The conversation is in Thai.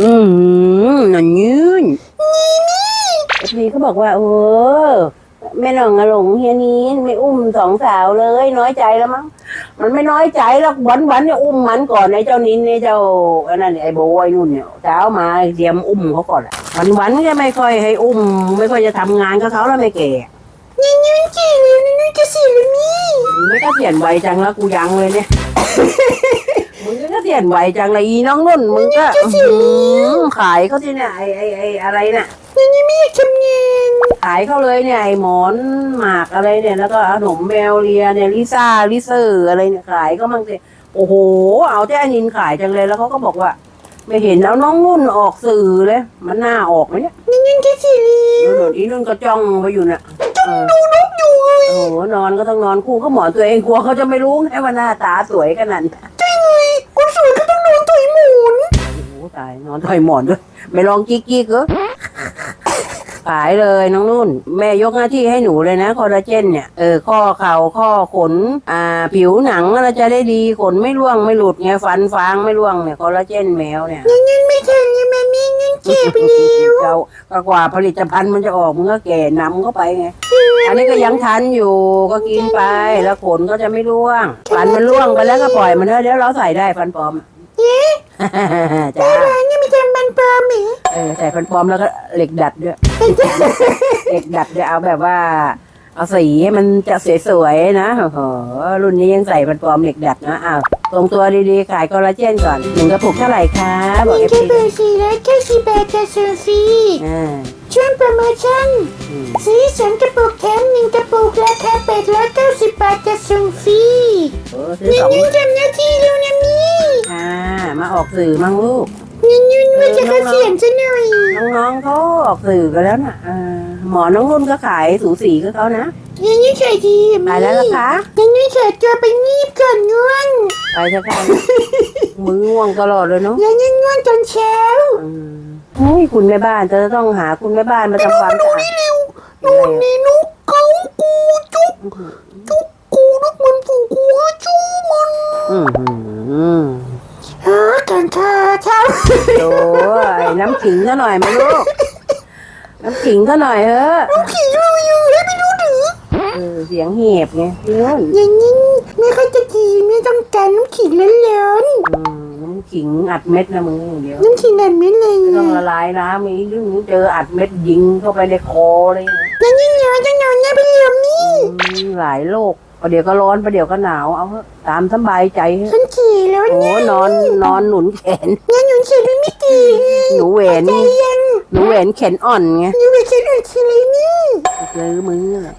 อืมหนอนยืนเอฟซีเขาบอกว่าเออแม่น้องอลงเฮียนี้ไม่อุ้มสองสาวเลย น้อยใจแล้วมั้งมันไม่น้อยใจหรอกวันวันๆเนี่ยอุ้มมันก่อนไอ้เจ้านินไอ้เจ้าอันนั้นไอ้โบยนู่นเนี่ยเช้ามาเตรียมอุ้มเขาก่อนแหละวันวันๆก็ไม่ค่อยให้อุ้ม ไม่ค่อยจะทำงานกับเขาแล้วไม่แก่ยังยืนกี่เลยนี่จะสี่แล้วนี่มึงไม่ก็เสียนไวจังแล้วกูยังเลยเนี่ย มึงก็เสียนไวจังเลยอีน้องนุ่นมึงก็อื้อหือขายเขาที่เนี่ยไอ้ไอ้ไอ้อะไรน่ะ ยังยังไม่อยากทำงานขายเขาเลยเนี่ยไอ้หมอนหมากอะไรเนี่ยแล้วก็ขนมแมวเลียเนี่ยลิซ่าลิเซอร์อะไรเนี่ยขายก็มั่งสิโอ้โห เอาแต่อันนินขายจังเลยแล้วเขาก็บอกว่า ไม่เห็นแล้วน้องนุ่นออกสื่อเลย มันน่าออกไหมเนี่ยยังยังจะสี่แล้วนุ่นอีนุ่นก็จ้องไปอยู่เนี่ยเออดูนกอยู่เลยโอ้โหนอนก็ต้องนอนคู่ก็หมอนตัวเองกลัวเขาจะไม่รู้ไงว่าหน้าตาสวยขนาดไหนายนอนถอยหมอนด้วย ไม่ลองกิ๊กกิ๊กเหรอขายเลยน้องนุ่น แม่ยกหน้าที่ให้หนูเลยนะคอลลาเจนเนี่ยเออข้อเข่าข้อขนอ่าผิวหนังเราจะได้ดีขนไม่ร่วงไม่หลุดไงฟันฟางไม่ร่วงเนี่ยคอลลาเจนแมวเนี่ยยังยังไม่ทันยังมันมีเงินเก็บไปแล้วเจ้าก็กว่าผลิตภัณฑ์มันจะออกมันก็แก่นำเข้าไปไงอันนี้ก็ยังทันอยู่ก็กินไปแล้วขนก็จะไม่ร่วงฟันมันร่วงไปแล้วก็ปล่อยมันเถอะเดี๋ยวเราใส่ได้ฟันปลอม อะเย้จ้าร้านยังไม่ทำบันปลอมเหรอเออใส่ฟันปลอมแล้วก็เหล็กดัดด้วย เหล็กดัดจะเอาแบบว่า เอาสีให้มันจะสวยๆนะโอ้โหรุ่นนี้ยังใส่ฟันปลอมเหล็กดัดนะอ้าวตรงตัวดีๆ ขายคอลลาเจนก่อนหนึ่งกระปุกเท่าไหร่คะบอกมีเอฟแค่ซีเบอร์สี่ร้อยเก้าสิบบาทจะส่งฟรีอ่าช่วงโปรโมชั่นอืมซื้อสองกระปุกแถมหนึ่งกระปุกราคาแปดร้อยเก้าสิบบาทจะส่งฟรีโอ้ซื้อยัสงองยังทำหน้าที่ ออกสื่อมั่งลูกยังยังว่าจะเกษียณซะหน่อยน้องๆเขาออกสื่อกันแล้วนะอ่าหมอน้องรุ่นก็ขายสูสีกับเขานะยังยังใส่ดีไปแล้วนะคะยังยังใส่ตัวไปงีบก่อนง่วงไปเถอะค่ะมือง่วงตลอดเลยเนาะยังยังง่วงตอนเช้าอืมเฮ้ยคุณแม่บ้านเธอจะต้องหาคุณแม่บ้านมาทำความสะอาดเร็วอะไรนู่นอะนี่นุกเขากูจุกจุกกูนุกมันฝูกูจูมันอือ หือเออกันเธอเช้าโอ้ยน้ำขิงซะหน่อยไหมลูก น้ำขิงซะหน่อยเถอะขี่เราอยู่ให้ไปดูหรือเออเสียงเหีบไงพี่นุ่นยังยังไม่ค่อยจะขี่ไม่ต้องการน้ำขิงร้อนอืมน้ำขิงอัดเม็ดนะมึงเดี๋ยวๆน้ำขิงแบบนี้เลยไม่ต้องละลายน้ำมีเรื่องเจออัดเม็ดยิงเข้าไปในคอเลยนะยังยังเหนียวยังเหนียวเนี่ยไปเหลี่ยมนี่อืมหลายโรค ประเดี๋ยวก็ร้อนประเดี๋ยวก็หนาวเอาเถอะตามสบายใจเถฉัอะนขี่แล้วโอ้เนี่ยนอนนอนหนุนแขนยังอยู่เฉยไม่ขี่หนูเหวนใจยังหนูเหวนแขนอ่อนไงอยู่เฉยๆเฉยๆนี่เลยมือเลย